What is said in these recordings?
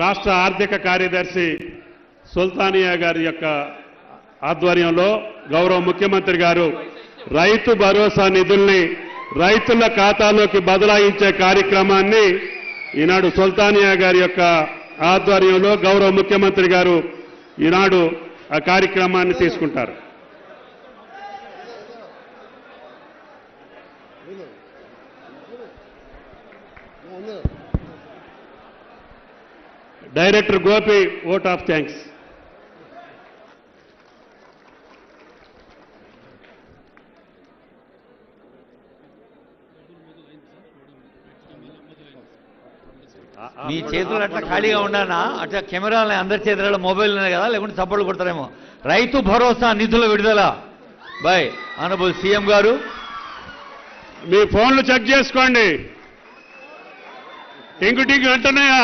రాష్ట్ర ఆర్థిక కార్యదర్శి సుల్తానియా గారి యొక్క ఆధ్వర్యంలో గౌరవ ముఖ్యమంత్రి గారు రైతు భరోసా నిధుల్ని రైతుల ఖాతాలోకి బదలాయించే కార్యక్రమాన్ని ఈనాడు సుల్తానియా గారి యొక్క ఆధ్వర్యంలో గౌరవ ముఖ్యమంత్రి గారు ఈనాడు ఆ కార్యక్రమాన్ని తీసుకుంటారు. Director Gopi vote of thanks మీ చేతులు అట్లా ఖాళీగా ఉన్నానా అట్లా కెమెరాలు అందరి చేతులలో మొబైల్ ఉన్నాయి కదా? లేకుంటే చప్పట్లు కొడతారేమో. రైతు భరోసా నిధుల విడుదల. బాయ్ ఆనబుల్ సీఎం గారు. మీ ఫోన్లు చెక్ చేసుకోండి. టింగు టింగు అంటున్నాయా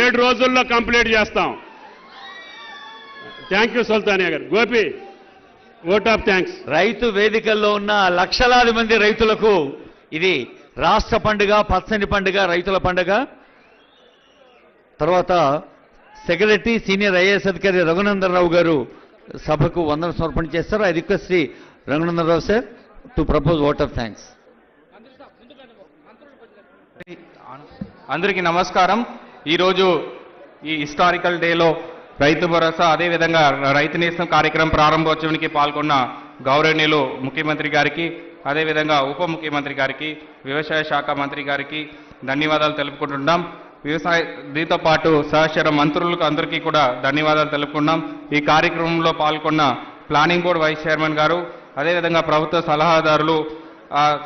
ఏడు రోజుల్లో కంప్లీట్ చేస్తాం. థ్యాంక్ యూ సుల్తానియా గారు. గోపి ఓట్ ఆఫ్ థ్యాంక్స్ రైతు వేదికల్లో ఉన్న లక్షలాది మంది రైతులకు ఇది రాష్ట్ర పండుగ పచ్చని పండుగ రైతుల పండుగ. తర్వాత సెక్రటరీ సీనియర్ ఐఏఎస్ అధికారి రఘునందన్ రావు గారు సభకు వందన సమర్పణ చేస్తారు. I request Shri Raghunandan Rao sir to propose vote of thanks అందరికీ నమస్కారం. ఈరోజు ఈ హిస్టారికల్ డేలో రైతు భరోసా అదేవిధంగా రైతు నేస్తం కార్యక్రమం ప్రారంభోత్సవానికి పాల్గొన్న గౌరవనీయులు ముఖ్యమంత్రి గారికి అదేవిధంగా ఉప ముఖ్యమంత్రి గారికి వ్యవసాయ శాఖ మంత్రి గారికి ధన్యవాదాలు తెలుపుకుంటున్నాం. వ్యవసాయ దీంతో పాటు సహచర మంత్రులకు అందరికీ కూడా ధన్యవాదాలు తెలుపుకున్నాం ఈ కార్యక్రమంలో పాల్గొన్న ప్లానింగ్ బోర్డు వైస్ చైర్మన్ గారు అదేవిధంగా ప్రభుత్వ సలహాదారులు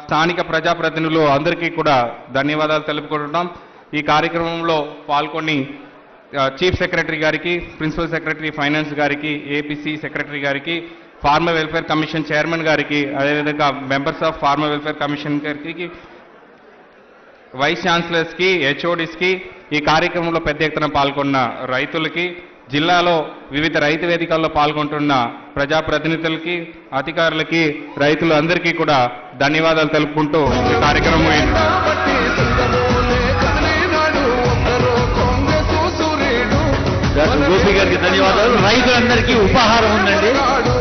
స్థానిక ప్రజాప్రతినిధులు అందరికీ కూడా ధన్యవాదాలు తెలుపుకుంటున్నాం. ఈ కార్యక్రమంలో పాల్గొని చీఫ్ సెక్రటరీ గారికి ప్రిన్సిపల్ సెక్రటరీ ఫైనాన్స్ గారికి ఏపీసీ సెక్రటరీ గారికి ఫార్మర్ వెల్ఫేర్ కమిషన్ చైర్మన్ గారికి అదేవిధంగా members of farmer welfare commission గారికి వైస్ ఛాన్సలర్స్కి హెచ్ఓడిస్కి ఈ కార్యక్రమంలో పెద్ద ఎత్తున పాల్గొన్న రైతులకి జిల్లాలో వివిధ రైతు వేదికల్లో పాల్గొంటున్న ప్రజాప్రతినిధులకి అధికారులకి రైతులు అందరికీ కూడా ధన్యవాదాలు తెలుపుకుంటూ ఈ కార్యక్రమం గోపి గారికి ధన్యవాదాలు. రైతులందరికీ ఉపాహారం ఉందండి.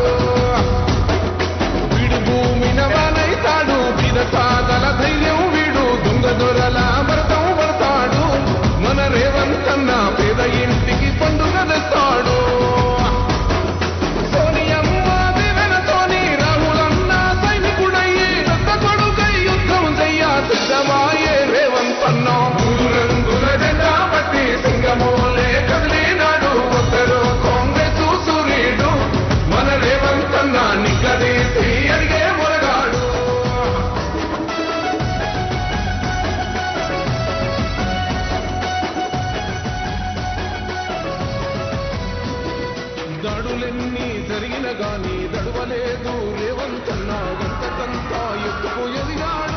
గాని దడవలేదు రేవంతన్నా వంతకంతా ఎత్తుకు ఎదిగాడు.